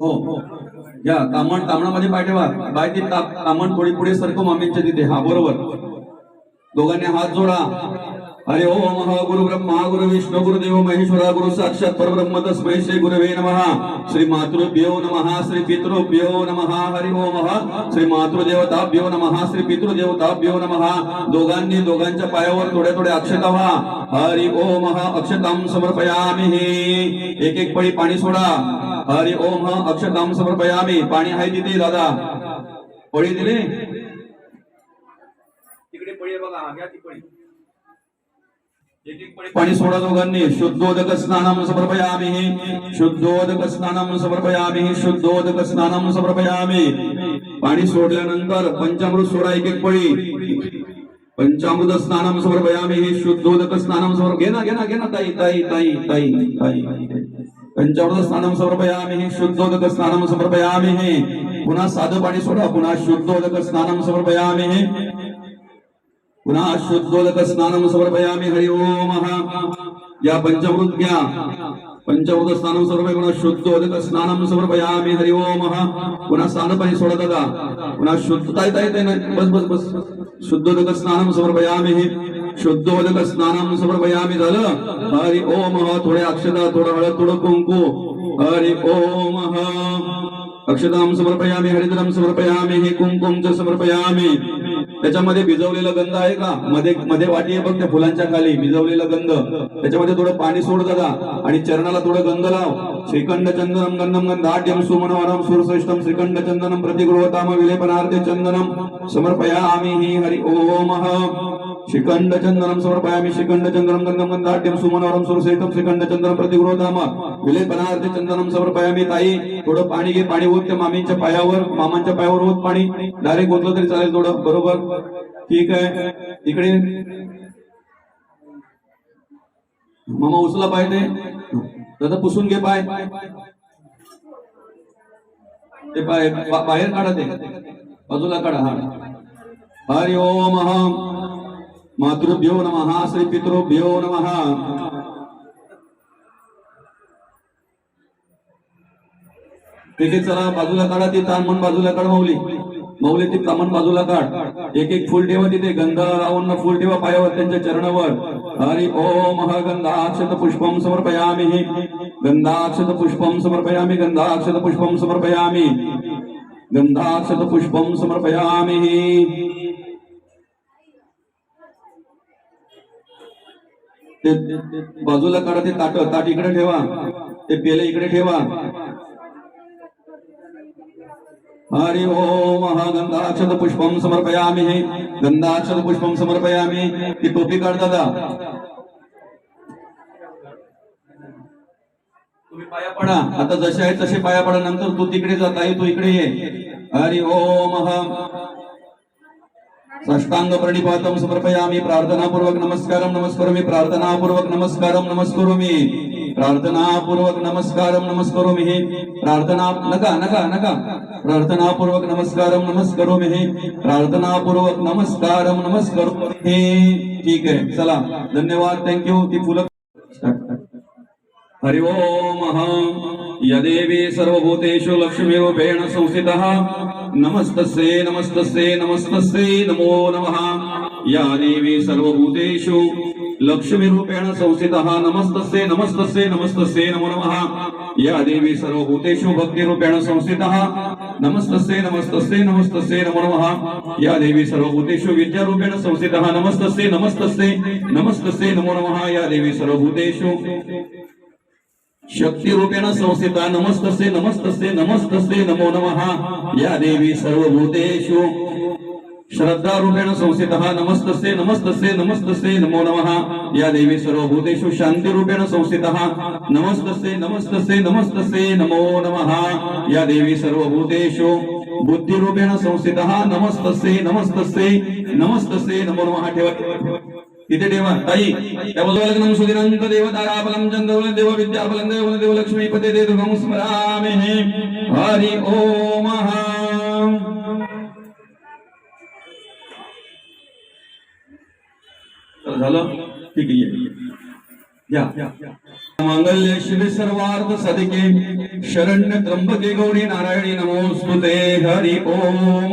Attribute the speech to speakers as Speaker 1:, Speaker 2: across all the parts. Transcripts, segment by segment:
Speaker 1: हो हो. या तामण तामणामध्ये पाय ठेवा. बाय ती तामण थोडी पुढे सरको मामींच्या तिथे. हा बरोबर. दोघांनी हात जोडा. हरे ओम महा गुरु ब्रह्मा गुरु विष्णू गुरुदेव महेश्वरा गुरु साक्षात परब्रह्म तस्मै श्री गुरवे नमः. श्री मातृभ्यो नमः श्री पितृभ्यो नमः. हरि ओम श्री मातृदेवताभ्यो नमः श्री पितृदेवताभ्यो नमः. दोघांनी दोघांच्या पायावर थोड्या थोड्या अक्षता व्हा. हरि ओम अक्षतां समर्पयामि एक एक पळी पाणी सोडा. हरि ओम अक्षतां समर्पयामि। पाणी आहे तिथे दादा. पळी दिली? तिकडे पळी बघा घ्या ती पळी. पाणी सोडा दोघांनी. शुद्धोदक स्नानम समर्पयामि. शुद्धोदक स्नानम समर्पयामि. शुद्धोदक स्नानम समर्पयामि. पाणी सोडल्यानंतर पंचामृत सोडा एक एक पळी. पंचामृत स्नानम समर्पयामि. शुद्धोदक स्नानम समर्प घे ना घे ना घे ना ताई ताई ताई ताई ताई. पंचामृत स्नानम समर्पयामि, शुद्धोदक स्नानम समर्पयामि। पुन्हा साधं पाणी सोडा पुन्हा शुद्धोदक स्नानम समर्पयामि। पुन्हा शुद्धोदक स्नानम समर्पयामि, हरि ओम। या पंचामृत घ्या पंचामृत स्नानम समर्पय पुन्हा शुद्धोदक स्नानम समर्पयामि, हरि ओम। पुन्हा स्नान पाणी सोडा दादा। पुन्हा शुद्ध ताई ताई ताई बस बस बस। शुद्धोदक स्नानम समर्पयामि। शुद्ध शुद्धोदक स्नानम समर्पयामि झालं हरि ओम थोडे अक्षदा थोडं हळद थोडं कुंकू। हरि ओम अक्षदाम समर्पयामि हरिद्रं समर्पयामि हे कुंकुम च समर्पयामि। त्याच्यामध्ये भिजवलेला गंध आहे का? मध्ये मध्ये वाटी आहे बघ त्या फुलांच्या खाली भिजवलेला गंध. त्याच्यामध्ये थोडं पाणी सोड दादा आणि चरणाला थोडं गंध लाव. श्रीखंड चंदनम गंधम गंधाट्यम सुमनवरम सुरश्रेष्ठम श्रीखंड चंदनम प्रतिगृहताम विलेपनार्थे चंदनम समर्पयामी हि हरि ओम श्रीखंड चंदनम समर्पयामि श्रीखंड चंदनम गंधम गंधाढ्यम सुमनवरम सुरश्रेष्ठम श्रीखंड चंदनम प्रतिगृहताम विलेपनार्थे चंदनम समर्पयामि ताई। थोडं पाणी घे पाणी होत त्या मामींच्या पायावर मामांच्या पायावर होत पाणी. डायरेक्ट ओतलं तरी चालेल थोडं बरोबर? ठीक आहे. इकडे. मामा उचला पाय ते. दादा पुसून घे पाय. ते पाय बाहेर काढा ते. बाजूला काढा हा. हरि ओम मातृभ्यो नमः श्री पितृभ्यो नमः। ठीक चला बाजूला काढा ती तान मन बाजूला काढ माऊली. माऊली ती कामन बाजूला काढ. एक एक फुल ठेवा तिथे गंधा लावून फुल ठेवा पायावर त्यांच्या चरणावर. हरि ओम गंधाक्षत पुष्पम समर्पयामि. गंधाक्षत पुष्पम समर्पयामि गंधाक्षत पुष्पम समर्पयामि. गंधाक्षत पुष्पम समर्पयामि. ते बाजूला काढा ते ताट ताट इकडे ठेवा. ते पेले इकडे ठेवा. हरि ओम गंधाक्षत पुष्पम समर्पयामि. गंधाक्षत पुष्पम समर्पयामी. ती टोपी काढ दादा. तुम्ही पाया पडा. आता जसे आहे तसे पाया पडा. नंतर तू तिकडे जात आहे तू इकडे ये. हरि ओम साष्टांग प्रणिपातम समर्पयामि, प्रार्थनापूर्वक नमस्कारम नमस्करोमि प्रार्थनापूर्वक नमस्कारम नमस्करोमि प्रार्थनापूर्वक नमस्कारम नमस्करोमि हे प्रार्थना नका नका नका प्रार्थनापूर्वक नमस्कारम नमस्करोमि हे प्रार्थनापूर्वक नमस्कारम नमस्करोमि हे ठीक आहे चला। धन्यवाद थँक्यू ती फुलं हरि ओम यदेवी सर्वभूतेषु लक्ष्मीरूपेण संस्थितः नमस्तस्ये नमस्तस्ये नमस्तस्ये नमो नमः। या देवी सर्वभूतेषु लक्ष्मीरूपेण संस्थितः। नमस्तस्ये नमस्तस्ये नमस्तस्ये नमो नमः। या देवी सर्वभूतेषु भक्तिरूपेण संस्थितः। नमस्तस्ये नमस्तस्ये नमस्तस्ये नमो नमः। या देवी सर्वभूतेषु विद्यारूपेण संस्थितः। नमस्तस्ये नमस्तस्ये नमस्तस्ये नमो नमः। या देवी सर्वभूतेषु शक्ती रूपेण संस्थिता नमस्तसे नमस्तसे नमस्तसे नमो नमः। या देवी सर्वभूतेषु। श्रद्धा रूपेण संस्थितः नमस्तसे नमस्तसे नमस्तसे नमो नमः। या देवी सर्वभूतेषु शांती रूपेण संस्थितः नमस्तसे नमस्तसे नमस्तसे नमो नमः। या देवी सर्वभूतेषु बुद्धी रूपेण संस्थितः नमस्तसे नमस्तसे नमस्तसे नमो नमः। ठेवा। तिथे ठेवा ताई त्या। बाजूला लग्नम सुदिनंत देव ताराबलम चंद्रवल देव विद्याबलम देव देव देव दुर्गम स्मरामे हरि ओम झालं ठीक आहे मंगल्य शिव सर्वार्थ सदिके। शरण्य त्र्यंबके गौरी नारायणी नमोस्तुते हरि ओम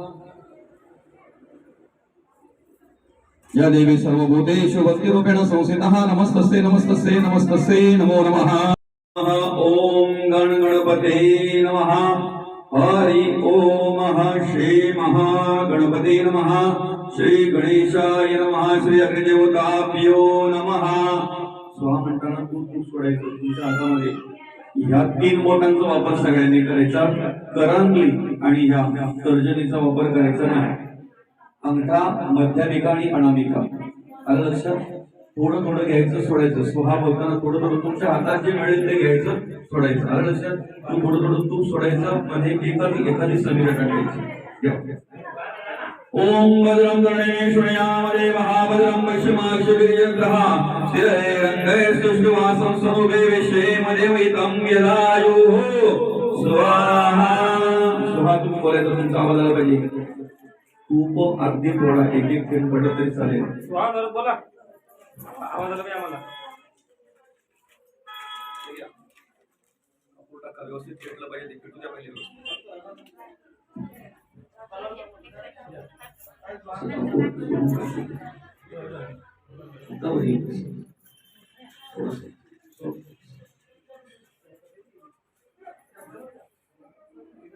Speaker 1: या देवी सर्वभूतेषु भक्तिरूपेण संस्थितः नमस्तस्यै नमस्तस्यै नमस्तस्यै नमो नमः। ओम गण गणपते नमः। हरि ओम श्री महागणपते नमः। श्री गणेशाय नमः। श्री अग्निदेवताभ्यो नमः। स्वाहा म्हणताना तू तू सोडायचं तुमच्या हातामध्ये. ह्या तीन बोटांचा वापर सगळ्यांनी करायचा. करांगली आणि ह्या तर्जनीचा वापर करायचा नाही. अंका मध्यमिका आणि अनामिका. आलं लक्षात थोडं थोडं घ्यायचं सोडायचं. स्वहा बोलताना थोडं थोडं तुमच्या हातात जे मिळेल ते घ्यायचं सोडायचं. आलं लक्षात तू थोडं थोडं तूप सोडायचं मध्ये एखादी एखादी समीर टाकायची. ओम भद्रं गणेशुयामरे महाभद्रं पश्चिमाक्षवीर्यग्रह स्थिरे रङ्गे सुष्ठुवासं समुपे विश्वेमदेवैतं यदायुः. स्वाहा स्वाहा तुम्ही बोलायचं तुमचा आवाज आला पाहिजे. तूप अगदी थोडा एक एक थेंब पडलं तरी चालेल
Speaker 2: बोला
Speaker 1: व्यवस्थित भेटलं पाहिजे भेटू द्या पाहिजे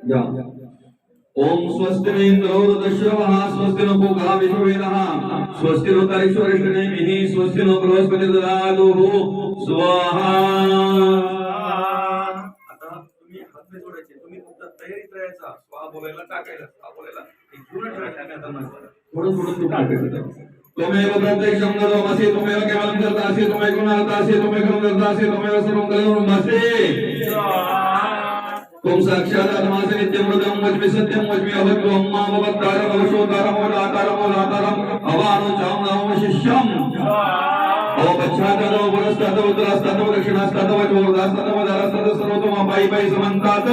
Speaker 1: Yeah. yeah. ओम स्वस्तिने त्रौरदश्यवः स्वस्तिनो भूखः विश्ववेदः स्वस्तिनो कारीश्वरेष्ठनेमिः स्वस्तिनो बृहस्पतिर्दधातुः स्वाहा। आता तुम्ही हात नाही जोडायचे तुम्ही फक्त तयारीत राहायचा. स्वाहा तुम्ही केवळ करता असे तुम्ही गुण करता असे तुम्ही गुण करता असे तुम्ही सर्व करून मसे त्वं साक्षात् आत्मासि नित्यमृतं वच्मि सत्यं वच्मि अभद्रं माँ भवत्तारम् अवशोतारम् अवदातारम् अवदातारम् अवानुचां नमो शिष्यम्। अवपच्छादव पुरस्तादव उत्तरास्तादव दक्षिणास्तादव चोरदास्तादव दारास्तादव सर्वतोमा पायी पायी समन्तात।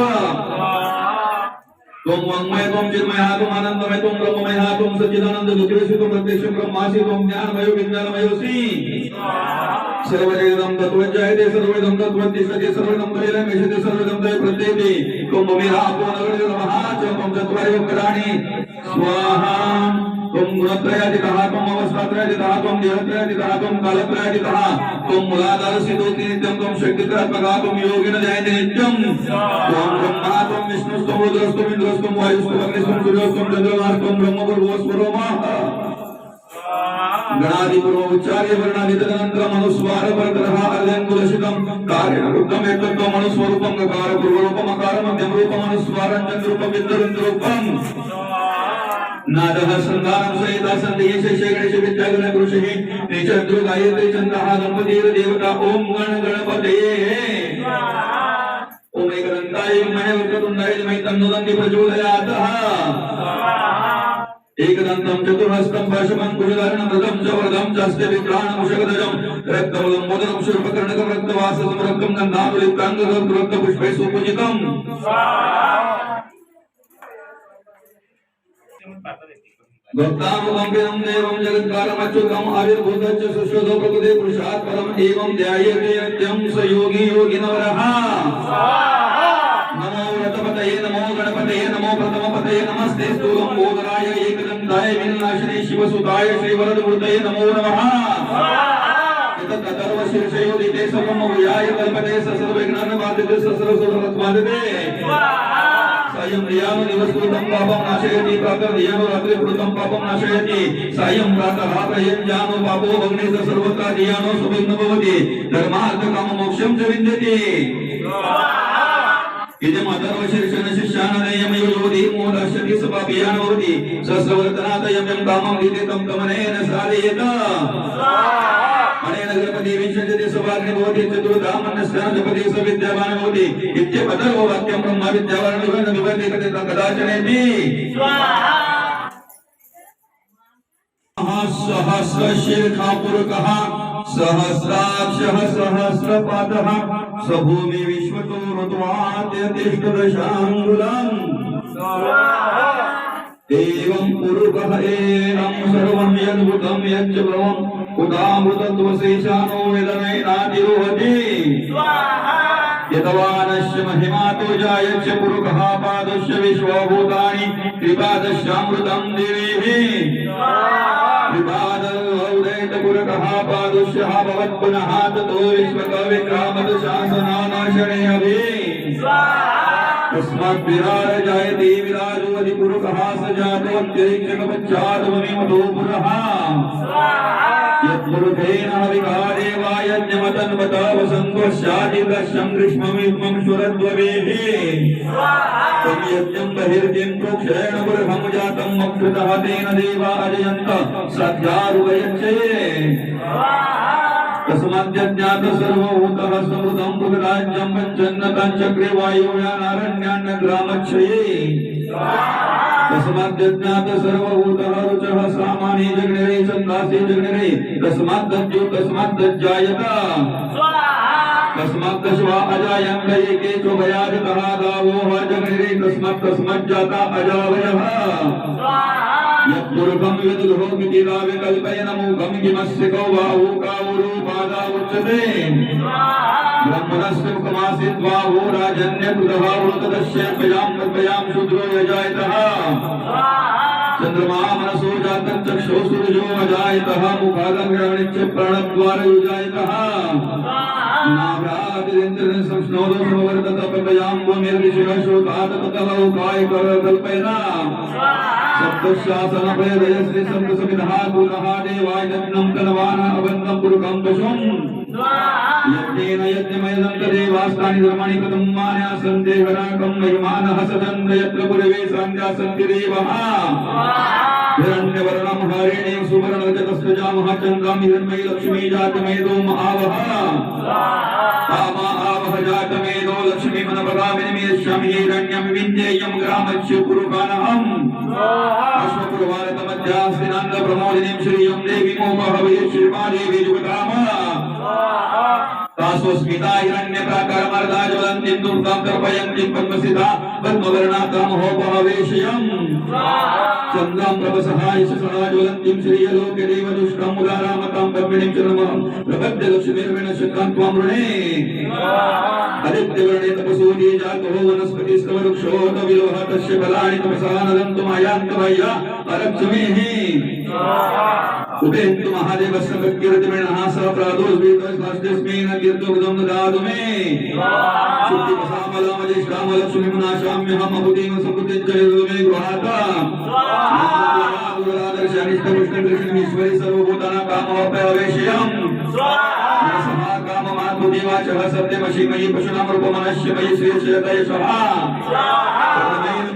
Speaker 1: त्वं वाङ्मय, त्वं चिन्मयः त्वम् आनन्दमय, त्वं ब्रह्ममयः, त्वं सच्चिदानन्द ज्योतिषि त्वं प्रत्यक्षं ब्रह्मासि, त्वं ज्ञानमयो विज्ञानमयोऽसि सर्वजगदं तत्त्वज्जायते सर्वविदं तत्त्वतिष्ठति सर्वविदं त्रैरङ्गशति सर्वविदं त्रय प्रत्येति। त्वं भूमिरा त्वं नमः। च चत्वारि उपकराणि स्वाहा। त्वं गुणत्रयादितः त्वम् अवस्थात्रयादितः, त्वं देहत्रयादितः, त्वं कालत्रयादितः। त्वं मूलाधारसिद्धोति नित्यं। त्वं शक्तित्रात्मकः त्वं योगिन जयति नित्यं त्वं ब्रह्मा उच्चार्य वर्णादितदनन्तरम् अनुस्वार परतरः अर्धङ्कुलशितम् कार्येण वृत्तम् एतत्त्वम् अनुस्वरूपम् गकार पूर्वरूपम् अकार मध्यम रूपम् अनुस्वारम् चन्द्रूपम् विद्युरूपम् नादः सन्धानं सहिता सन्धिः शेषे गणेश कृषिः निचन्द्रो गायत्री चन्द्रः गणपतिर्देवता ॐ गण गणपतये ॐ एकदन्ताय विद्महे वक्रतुण्डाय धीमहि तन्नो दन्ति प्रचोदयातः। एकदन्तं चतुर्हस्तं पाशमं कुशधारणं रथं च वरदं चास्ते विक्राणमुषगदजं रक्तमलं मोदनं शूर्पकर्णकं रक्तवाससं रक्तं गन्धानुलिप्ताङ्गं रक्तपुष्पैः सुपूजितम्। भक्तामुखं देवं जगत्कारमच्युतम् आविर्भूतच्च सुशोधो प्रकृते पुरुषात् परम् एवं ध्यायते नित्यं स योगी योगिनवरः। नमो నాయ వినాశనే శివసుతాయ శ్రీవరద వృదయ నమో. నమః తదర్వ శిరశయోదితే సర్వము యాయ కల్పతే ససర్వ విజ్ఞాన బాధితే ససర్వ సురత బాధితే సాయం రియాను నివసుతం పాపం నాశయతి ప్రాత రియాను రాత్రి వృతం పాపం నాశయతి. సాయం ప్రాత రాత్రయం జాను పాపో అగ్ని సర్వత్ర రియాను సుభిన్న భవతి. ధర్మార్థ मोदश्यति सपापियान भवति। सहस्रवर्तनादयं यं कामं विदितं कमनेन साधयेत। अनेन नगरपति विश्वजते सौभाग्य भवति चतुर्धामन्यस्यान् जपति स भवति। इत्यपदर्वो वाक्यं ब्रह्म विद्यावान् विभन्न विभन्ति कदाचनेति सहस्रशीर्षापुरकः सहस्राक्षः सहस्रपादः स भूमि विश्वतो ऋत्वाद्यतिष्ठदशाङ्गुलम् एवं पुरुषः एनं सर्वं यद्भुतं यच्च भवम् यतवानस्य पादस्य विश्वभूतानि त्रिपादस्यामृतं देवीः। त्रिपादौदैतपुरकः पादस्यः भवत् पुनः ततो अभी अपि तस्मात् विराज जायते विराजोऽधि पुरुषः स जातोऽत्यैक्षकपश्चादवमिमतो पुरः यत्पुरुषेण विकारे वा यज्ञमतन्वता वसन्तोश्चादिदशं ग्रीष्ममित्मं सुरद्ववेः तं यज्ञं बहिर्जिं प्रोक्षेण पुरहं जातं मक्षुतः तेन देवा अजयन्त सद्यारुवयच्छये तस्माद्यज्ञात सर्वभूतः समृतं पुनराज्यं पञ्चन्नतं चक्रे वायुव्यानारण्यान्न ग्रामक्षये तस्माद्यज्ञात सर्वभूतः रुचः सामाने जग्निरे छन्दासे जग्निरे तस्माद्दज्जो तस्माद्दज्जायत। तस्माद्दश्वा अजायन्त एके च भयाजतः गावो यत्पुरुषं यदुर्होमिति राविकल्पयन मूकं किमस्य कौ वा ऊकावुरूपादा उच्यते ब्रह्मणस्य मुखमासीद्वा वो राजन्यकृतः वृतदस्य पयां कल्पयां शूद्रो यजायतः चन्द्रमा मनसो जातं चक्षो सूर्यो अजायतः मुखादग्रहणिच्च प्राणद्वार युजायतः नाभ्यादिरेन्द्रं संस्नोदो समवर्तत पपयां वो निर्विशिरः श्रोतात ततः उकाय कल्पयना सप्तशासन भयदय श्री संत समिधः गुणः देवाय यज्ञं कलवान अबन्धं पुरुकं पशुम् यज्ञेन यज्ञमयदं तदेवास्तानि धर्माणि कुटुम्बानि आसन् देवनाकं महिमानः सदन् यत्र पूर्वे सान्ध्या सन्ति देवः हिरण्यवर्णं हरिणीं सुवर्णरजतस्रजामः चन्द्रं हिरण्मयी लक्ष्मी जातमेदो महावः कामा आवह जातमेदो लक्ष्मी मनपगामिनिमेष्यं हिरण्यं विन्देयं ग्रामस्य पुरुकानहम् अश्वपुरवारतमध्यास्तिनन्द प्रमोदिनीं श्रियं देवीमोपहवे श्रीमादेवी जुगताम तासोस्मिता हिरण्यप्राकारमर्दा ज्वलन्तीं दुर्गां तर्पयन्तीं पद्मसिता पद्मवर्णाकामहोपहवेशयम् चन्द्रां प्रभसहाय सहा ज्वलन्तीं श्रियलोके देवदुष्टां मुदारामतां ब्रह्मिणीं च नमः। प्रपद्य लक्ष्मीर्विण शक्रां त्वां वृणे आदित्यवर्णे तपसूर्ये जातो वनस्पतिस्तव वृक्षोत विलोह तस्य फलानि तपसा नदन्तु मायान्तमय्या अरक्षमेः उपेन्तु महादेवस्य प्रकीर्तिमेणः स प्रादोषवेतस्मास्तेऽस्मेन कीर्तोग्धं ददातु मे शुद्धिमसामलमजिष्ठामलक्ष्मीमुनाशाम्यहम् अबुधिं समुदिं च यदु मे गृहाता ईश्वरी सर्वभूतानां कामोपवेशयम् सहा काममात्मदेवाचः सत्यमशीमयि पशूनां रूपमनश्यमयि श्रेयशयतयशः प्रथमेन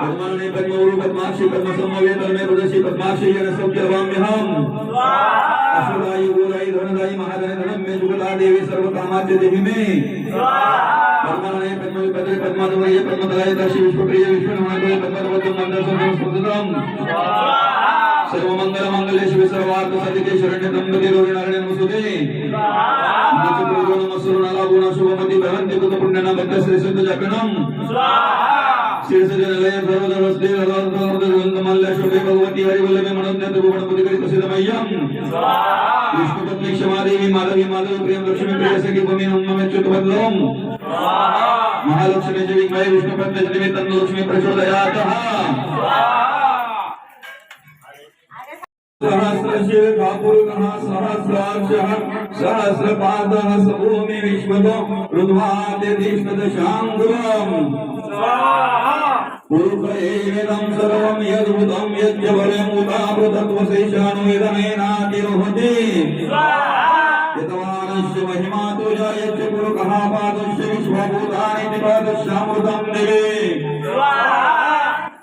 Speaker 1: पद्माने पद्मौरु पद्माक्षि पद्मसमवे तन्मे रुदसी पद्माक्षि यरसं जवाम्यहम् अश्वदायि गोदायि धनदायि महाधन धनं मे जुगला देवी सर्वकामाद्य देहि मे पद्माने पद्मवि पद्मे पद्माधवये पद्मदलाय दर्शि विश्वप्रिय विश्वनाथये पद्मवतं मन्दसं सर्व मंगल मंगलेश्वरी सर्वार्थ सदिकेश्वरण्य दंपती रोहिणारण्य मसुदे. मसुरणाला गुणा शुभमती भवंती कृत पुण्यना बद्ध श्री सिद्ध जकणम शीर्षजनलय भगवती हरिवल्लभे मनोज्ञ प्रभु विष्णुपत्नी क्षमादेवी माधवी माधव प्रेम लक्ष्मी प्रिय सखी भूमी नमः च्युत बदलम. महालक्ष्मी जी विष्णुपत्नी लक्ष्मी प्रचोदयातः. स्वाहा सहस्रशीर्षः पुरुषः सहस्राक्षः सहस्रपादः स भूमि विश्वतो रुद्वाद्यतिष्ठदशाङ्गुलम् पुरुष एवेदं सर्वं यद्भुतं यच्च बलमुदामृतत्वशेषाणु इदमेनातिरोहति यतमानस्य महिमा तुजा यच्च पुरुषः पादस्य विश्वभूतानि पादस्यामृतं दिवे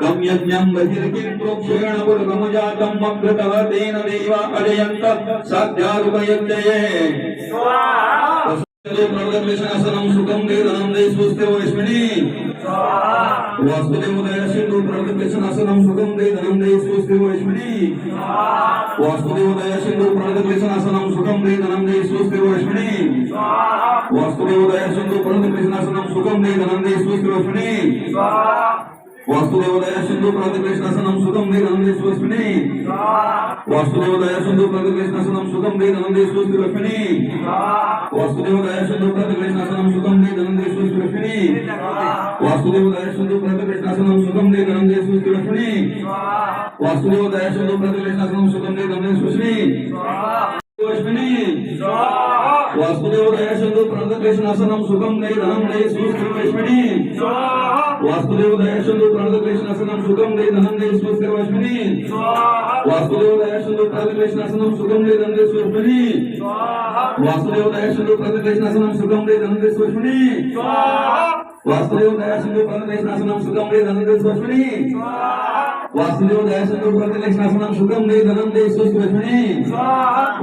Speaker 1: తం యజ్ఞం బహిర్కిం ప్రోక్షగణ పురుగముజాతం మకృతవతేన దేవా అజయంత సాధ్యారుపయజ్ఞయే ప్రవర్తనం సుఖం వేదనం దేశోస్తే వైష్మిణి వాసుదేవుదయ సింధు ప్రవర్తనం సుఖం వేదనం దేశోస్తే వైష్మిణి వాసుదేవుదయ సింధు ప్రవర్తనం సుఖం వేదనం దేశోస్తే వైష్మిణి వాసుదేవుదయ సింధు ప్రవర్తనం సుఖం వేదనం దేశోస్తే వైష్మిణి వస్తుదేవదయ సింధు ప్రతికృష్ణ సనం సుఖం వేదనందే స్వస్మిని. వస్తుదేవదయ సింధు ప్రతికృష్ణ సనం సుఖం వేదనందే స్వస్తి లక్ష్మిని వస్తుదేవదయ సింధు ప్రతికృష్ణ సనం సుఖం వేదనందే స్వస్తి లక్ష్మిని వస్తుదేవదయ సింధు ప్రతికృష్ణ సనం సుఖం వేదనందే స్వస్తి లక్ష్మిని వస్తుదేవదయ సింధు ప్రతికృష్ణ సనం సుఖం వేదనందే స్వస్మి లక్ష్మిని వస్తుదేవదయ సింధు ప్రతికృష్ణ సనం సుఖం లక్ష్మిని लक्ष्मी वासुदेवदाय सिंधु प्रतकृष्णासनं सुखं दे धनं दे स्वस्ति लक्ष्मी वासुदेवदाय सिंधु प्रतकृष्णासनं सुखं दे धनं दे स्वस्ति लक्ष्मी वासुदेवदाय सिंधु प्रतकृष्णासनं सुखं दे धनं दे स्वस्ति वासुदेवदाय सिंधु प्रतकृष्णासनं सुखं दे धनंदे स्वस्मिनि वासुदेवदाय सिंधु प्रतकृष्णासनं सुखं दे धनंदे स्वस्मिनि वासुदेवदाय सिंधु प्रतकृष्णासनं सुखं दे धनंदे स्वस्मिनि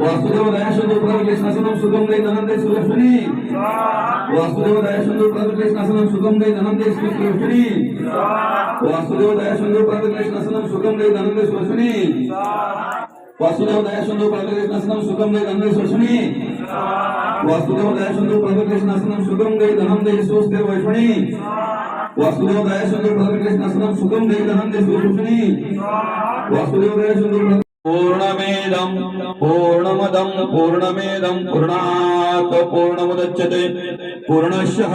Speaker 1: వాసుదేవ దయాశంతో ప్రభుత్వ శాసనం సుఖంగా ధనందే సులక్షణి వాసుదేవ దయాశంతో ప్రభుత్వ శాసనం సుఖంగా ధనందే సులక్షణి వాసుదేవ దయాశంతో ప్రభుత్వ శాసనం సుఖంగా ధనందే సులక్షణి వాసుదేవ దయాశంతో ప్రభుత్వ శాసనం సుఖంగా ధనందే సులక్షణి వాసుదేవ దయాశంతో ప్రభుత్వ శాసనం సుఖంగా ధనందే సుస్థిర వైష్ణి వాసుదేవ దయాశంతో ప్రభుత్వ శాసనం సుఖంగా ధనందే సులక్షణి వాసుదేవ దయాశంతో पूर्णमेदं पूर्णमदं पूर्णमेदं पूर्णात् पूर्णमुदच्यते पूर्णशः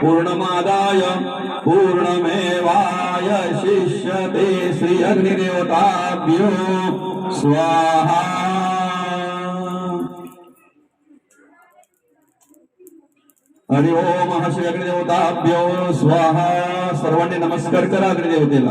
Speaker 1: पूर्णमादाय, पूर्णमेवाय शिष्यते श्री अग्निदेवताभ्यो स्वाहा। हरि ओम श्री अग्निदेवताभ्यो स्वाहा। सर्वांनी नमस्कार करा अग्निदेवतेला।